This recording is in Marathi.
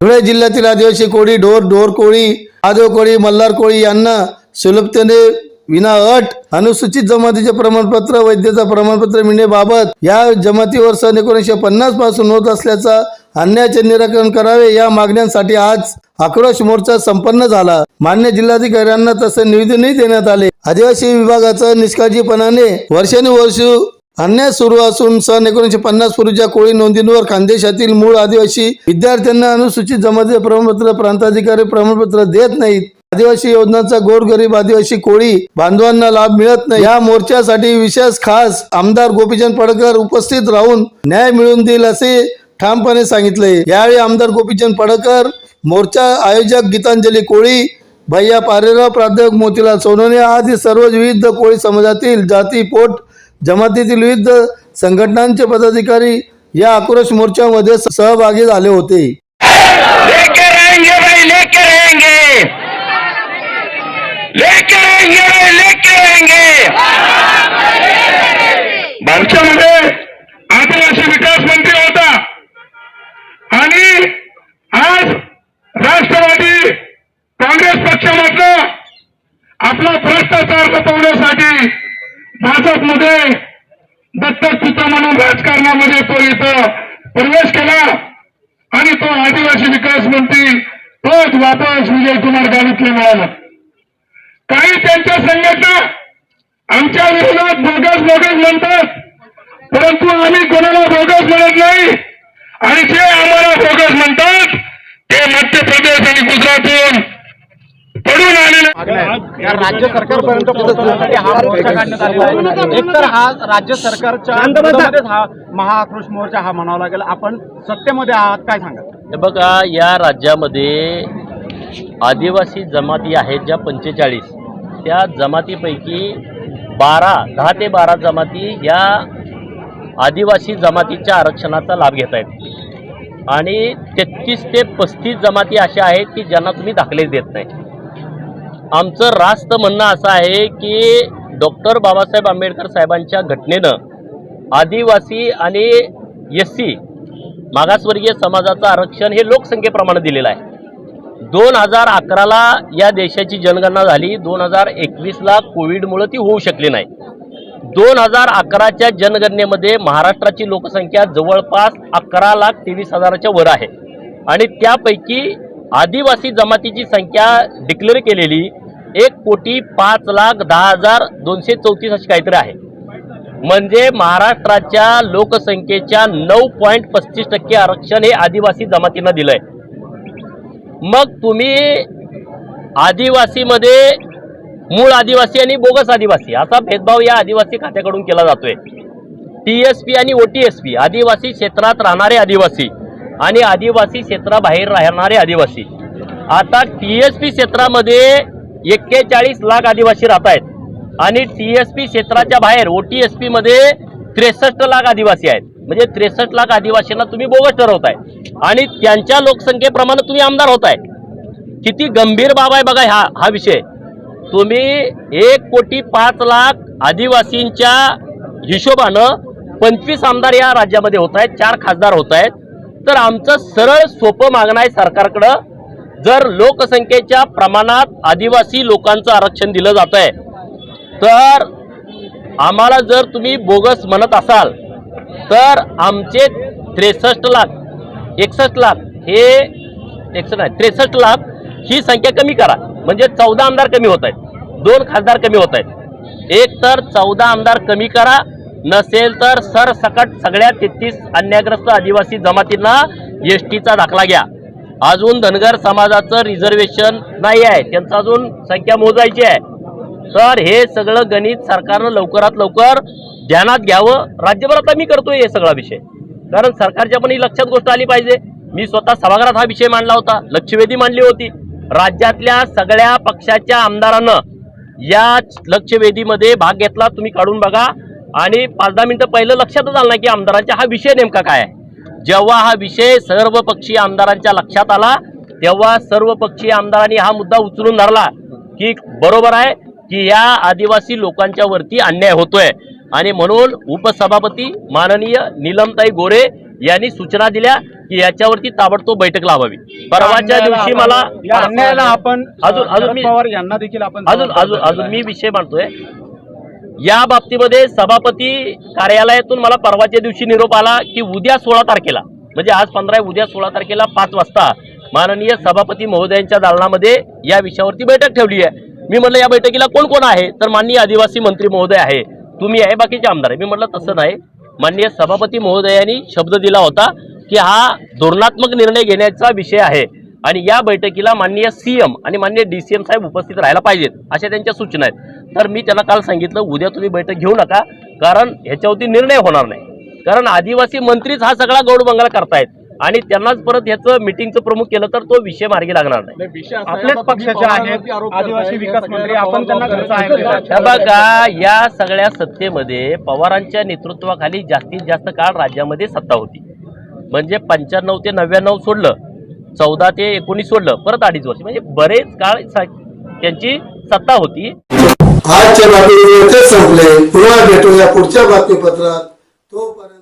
धुळे जिल्ह्यातील आदिवासी कोळी ढोर ढोर कोळी आदव कोळी मल्हार कोळी यांना सुलभतेने विना अट अनुसूचित जमातीचे प्रमाणपत्र वैद्यता प्रमाणपत्र मिळण्याबाबत या जमातीवर सन एकोणीसशे पन्नासपासून होत असल्याचा अन्यायाचे निराकरण करावे या मागण्यांसाठी आज आक्रोश मोर्चा संपन्न झाला. मान्य जिल्हाधिकाऱ्यांना तसे निवेदनही देण्यात आले. आदिवासी विभागाचा निष्काळजीपणाने वर्षानुवर्ष अन्याय सुरू असून सन एकोणीसशे पन्नास पूर्वीच्या कोळी नोंदींवर खानदेशातील मूळ आदिवासी विद्यार्थ्यांना अनुसूचित जमाती प्रमाणपत्र प्रांताधिकारी प्रमाणपत्र देत नाहीत. आदिवासी योजनांचा गोरगरीब आदिवासी कोळी बांधवांना लाभ मिळत नाही. या मोर्चासाठी विशेष खास आमदार गोपीचंद पडकर उपस्थित राहून न्याय मिळवून देईल असे ठामपणे सांगितले. यावेळी आमदार गोपीचंद पडकर मोर्चा आयोजक गीतांजली कोळी भैया पारेराव प्राध्यापक मोतीलाल सोनोने आदी सर्व विविध कोळी समाजातील जाती पोट जमातीतील विविध संघटनांचे पदाधिकारी या आक्रोश मोर्चामध्ये सहभागी झाले होते. लेके रहेंगे भाई लेके रहेंगे लेके रहेंगे भाई लेके रहेंगे भारतामध्ये आदिवासी विकास मंत्री होता. आणि आज राष्ट्रवादी काँग्रेस पक्षामधनं आपला भ्रष्टाचार लपवण्यासाठी भाजपमध्ये दत्तक पुत्र म्हणून राजकारणामध्ये तो इथं प्रवेश केला. आणि तो आदिवासी विकास मंत्री तोच वापस विजयकुमार गावितले मिळाला. काही त्यांच्या संघटना आमच्या विरोधात बोगस बोगस म्हणतात. परंतु आम्ही कोणाला बोगस म्हणत नाही. आणि जे आम्हाला बोगस म्हणतात ते मध्य प्रदेश आणि गुजरातहून पडून आलेले या राज्य सरकारपर्यंत पोहोचवण्यासाठी हा मोर्चा काढण्यात आलेला आहे. एकतर हा राज्य सरकारच्या हा महाआक्रोश मोर्चा हा म्हणावा लागेल. आपण सत्तेमध्ये आहात काय सांगा हे बघा या राज्यामध्ये आदिवासी जमाती आहेत ज्या पंचेचाळीस. त्या जमातीपैकी बारा दहा ते बारा जमाती या आदिवासी जमातीच्या आरक्षणाचा लाभ घेत आहेत. आणि तेहतीस ते पस्तीस जमाती अशा आहेत की ज्यांना तुम्ही दाखलेच देत नाही. आमचं रास्त म्हणणं असं आहे की डॉक्टर बाबासाहेब आंबेडकर साहेबांच्या घटनेनं आदिवासी आणि एस सी मागासवर्गीय समाजाचं आरक्षण हे लोकसंख्येप्रमाणे दिलेलं आहे. दोन हजार अकराला या देशाची जनगणना झाली दोन हजार एकवीसला कोविडमुळं ती होऊ शकली नाही. दोन हजार अकराच्या जनगणनेमध्ये महाराष्ट्राची लोकसंख्या जवळपास अकरा लाख तेवीस हजाराच्या वर आहे. आणि त्यापैकी आदिवासी जमातीची संख्या डिक्लेअर केलेली एक कोटी पाच लाख दहा हजार दोनशे चौतीस अशी काहीतरी आहे. म्हणजे महाराष्ट्राच्या लोकसंख्येच्या नऊ पॉईंट पस्तीस टक्के आरक्षण हे आदिवासी जमातींना दिलंय. मग तुम्ही आदिवासीमध्ये मूळ आदिवासी आणि बोगस आदिवासी असा भेदभाव या आदिवासी खात्याकडून केला जातोय. टी एस पी आणि ओ टी एस पी आदिवासी क्षेत्रात राहणारे आदिवासी. आणि आदिवासी क्षेत्राबाहेर राहणारे आदिवासी. आता टी एस पी क्षेत्रामध्ये एक्केचाळीस लाख आदिवासी राहत आहेत. आणि टी एस पी क्षेत्राच्या बाहेर ओ टी एस पीमध्ये त्रेसष्ट लाख आदिवासी आहेत. म्हणजे त्रेसष्ट लाख आदिवासींना तुम्ही बोगस ठरवताय. आणि त्यांच्या लोकसंख्येप्रमाणे तुम्ही आमदार होताय. किती गंभीर बाब आहे बघा हा हा विषय. तुम्ही एक कोटी पाच लाख आदिवासींच्या हिशोबानं पंचवीस आमदार या राज्यामध्ये होत आहेत चार खासदार होत आहेत तर आमचं सरळ सोपं मागणं आहे सरकारकडं. जर लोकसंख्येच्या प्रमाणात आदिवासी लोकांचं आरक्षण दिलं जात आहे तर आम्हाला जर तुम्ही बोगस म्हणत असाल तर आमचे त्रेसष्ट लाख एकसष्ट लाख हे एकसष्ट नाही त्रेसष्ट लाख ही संख्या कमी करा. म्हणजे चौदा आमदार कमी होत आहेत दोन खासदार कमी होत आहेत. एक तर चौदा आमदार कमी करा नसेल तर सरसकट सगळ्या तेहतीस अन्यायग्रस्त आदिवासी जमातींना एस टीचा दाखला घ्या. अजून धनगर समाजाचं रिझर्वेशन नाही आहे. त्यांचं अजून संख्या मोजायची आहे. तर हे सगळं गणित सरकारनं लवकरात लवकर ध्यानात घ्यावं. राज्यभरात मी करतोय हे सगळा विषय. कारण सरकारच्या पण ही लक्षात गोष्ट आली पाहिजे. मी स्वतः सभागृहात हा विषय मांडला होता. लक्षवेधी मांडली होती. राज्यातल्या सगळ्या पक्षाच्या आमदारानं या लक्षवेधीमध्ये भाग घेतला. तुम्ही काढून बघा. आणि पाच दहा मिनिटं पहिलं लक्षातच आलं नाही की आमदारांचा हा विषय नेमका काय आहे. जेव्हा हा विषय सर्व पक्षीय आमदारांच्या लक्षात आला तेव्हा सर्व पक्षीय आमदारांनी हा मुद्दा उचलून धरला की बरोबर आहे की या आदिवासी लोकांच्या वरती अन्याय होतोय. आणि म्हणून उपसभापती माननीय नीलमताई गोरे यांनी सूचना दिल्या की याच्यावरती ताबडतोब बैठक लावावी. परवाच्या दिवशी मला आपण अजून अजून मी पवार यांना देखील आपण अजून अजून अजून मी विषय मांडतोय. या बाबतीमध्ये सभापती कार्यालयातून मला परवाच्या दिवशी निरोप आला की उद्या सोळा तारखेला म्हणजे आज पंधरा आहे, उद्या सोळा तारखेला पाच वाजता माननीय सभापती महोदयांच्या दालनामध्ये या विषयावरती बैठक ठेवली आहे. मी म्हटलं या बैठकीला कोण कोण आहे? तर माननीय आदिवासी मंत्री महोदय आहे. तुम्ही आहे बाकीचे आमदार आहे. मी म्हटलं तसं नाही. माननीय सभापती महोदयांनी शब्द दिला होता की हा धोरणात्मक निर्णय घेण्याचा विषय आहे. आणि या बैठकीला माननीय सीएम आणि माननीय डीसीएम साहेब उपस्थित राहायला पाहिजेत अशा त्यांच्या सूचना आहेत. तर मी त्यांना काल सांगितलं उद्या तुम्ही बैठक घेऊ नका कारण ह्याच्यावरती निर्णय होणार नाही. कारण आदिवासी मंत्रीच हा सगळा गौड बंगला करतायत. आणि त्यांनाच परत ह्याचं मिटिंगचं प्रमुख केलं तर तो विषय मार्गी लागणार नाही. आपल्याच पक्षाचे आहेत आदिवासी विकास मंत्री आपण त्यांना हे बघा या सगळ्या सत्तेमध्ये पवारांच्या नेतृत्वाखाली जास्तीत जास्त काळ राज्यामध्ये सत्ता होती. म्हणजे पंच्याण्णव ते नव्याण्णव सोडलं. चौदा ते एकोणीस सोडलं परत अडीच वर्ष. म्हणजे बरेच काळ त्यांची सत्ता होती. आजच्या बातमी संपले. पुन्हा भेटूया पुढच्या बातमीपत्रात. तोपर्यंत